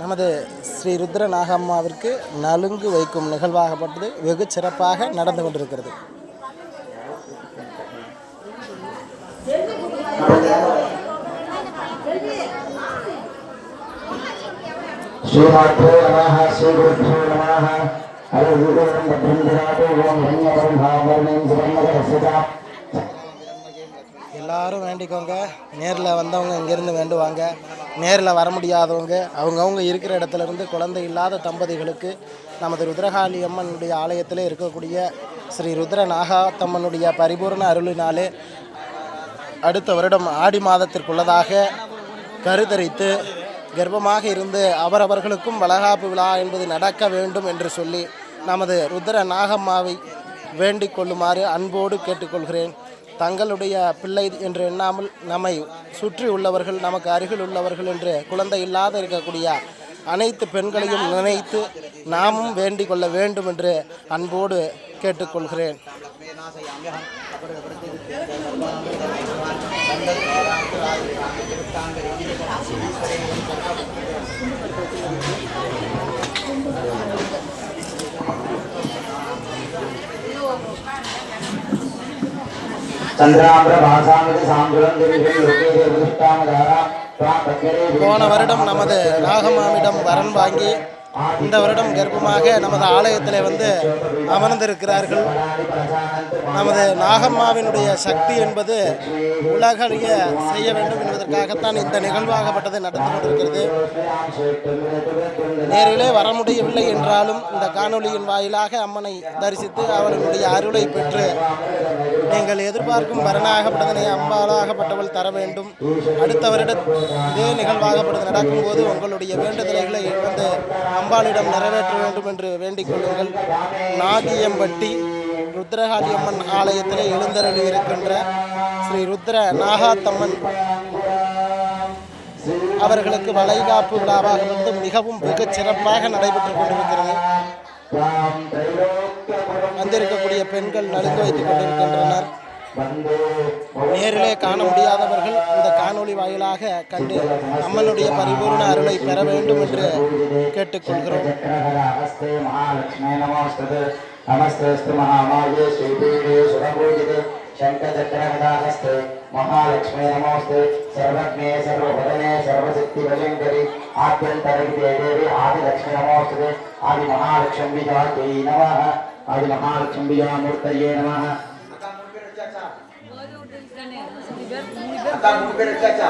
நமது ஸ்ரீ ருத்ர நாகம்மாவிற்கு நலுங்கு வைக்கும் நிகழ்வாகப்பட்டது. வெகு சிறப்பாக நடந்து கொண்டிருக்கிறது. எல்லாரும் வேண்டிக்கோங்க. நேரில் வந்தவங்க இங்கேருந்து வேண்டுவாங்க. நேரில் வர முடியாதவங்க அவங்கவுங்க இருக்கிற இடத்துல இருந்து குழந்தை இல்லாத தம்பதிகளுக்கு நமது ருத்ரகாளி அம்மனுடைய ஆலயத்தில் இருக்கக்கூடிய ஸ்ரீ ருத்ர நாகாத்தம்மனுடைய பரிபூர்ண அருளினாலே அடுத்த வருடம் ஆடி மாதத்திற்குள்ளதாக கருத்தரித்து கர்ப்பமாக இருந்து அவரவர்களுக்கும் வளகாப்பு விழா என்பது நடக்க வேண்டும் என்று சொல்லி நமது ருத்ர நாகம்மாவை வேண்டிக் கொள்ளுமாறு அன்போடு கேட்டுக்கொள்கிறேன். தங்களுடைய பிள்ளை என்று எண்ணாமல் நம்மை சுற்றி உள்ளவர்கள் நமக்கு அருகில் உள்ளவர்கள் என்று குழந்தை இல்லாத இருக்கக்கூடிய அனைத்து பெண்களையும் நினைத்து நாமும் வேண்டிக் கொள்ள வேண்டும் என்று அன்போடு கேட்டுக்கொள்கிறேன். போன வருடம் நமது நாகம்மாவிடம் வரன் வாங்கி இந்த வருடம் கர்ப்பமாக நமது ஆலயத்தில் வந்து அமர்ந்திருக்கிறார்கள். நமது நாகம்மாவினுடைய சக்தி என்பது உலகறிய செய்ய வேண்டும் என்பதற்காகத்தான் இந்த நிகழ்வாகப்பட்டது நடந்து கொண்டிருக்கிறது. நேரிலே வர முடியவில்லை என்றாலும் இந்த காணொலியின் வாயிலாக அம்மனை தரிசித்து அவர்களுடைய அருளை பெற்று நீங்கள் எதிர்பார்க்கும் வரனாகப்பட்டதனை அம்பாலாகப்பட்டவள் தர வேண்டும். அடுத்த வருடம் இதே நிகழ்வாகப்பட்டது நடக்கும்போது உங்களுடைய வேண்டுதலைகளை வந்து அம்பாளிடம் நிறைவேற்ற வேண்டும் என்று வேண்டிக் கொள்ளுங்கள். நாகியம்பட்டி ருத்ரகாளி அம்மன் ஆலயத்தில் எழுந்தருளி இருக்கின்ற ஸ்ரீ ருத்ர நாகாத்தம்மன் அவர்களுக்கு வளைகாப்பு விழாவாக வந்து மிகவும் மிக சிறப்பாக நடைபெற்றுக் கொண்டிருக்கிறது. வந்திருக்கக்கூடிய பெண்கள் நலிந்து வைத்துக் கொண்டிருக்கின்றனர். நேரிலே காண முடியாதவர்கள் இந்த காணொளி வாயிலாக கண்டு நம்மளுடைய பரிபூர்ண அருளை பெற வேண்டும் என்று கேட்டுக்கொள்கிறோம். நமஸ்தே மகாமாயே नमोस्तुते नमस्तेऽस्तु महामाये श्रीपीठे सुरपूजिते शङ्खचक्रगदाहस्ते महालक्ष्मे नमोस्ते सर्वज्ञे सर्वभदने सर्वशक्तिभयङ्करि आद्यन्तरहिते देवी आदिलक्ष्मी नमोस्तुते आदिमहालक्ष्म्बिजात्यै नमः आदिमहालक्ष्म्बिजामूर्तये नमः आता मुंबई चाचा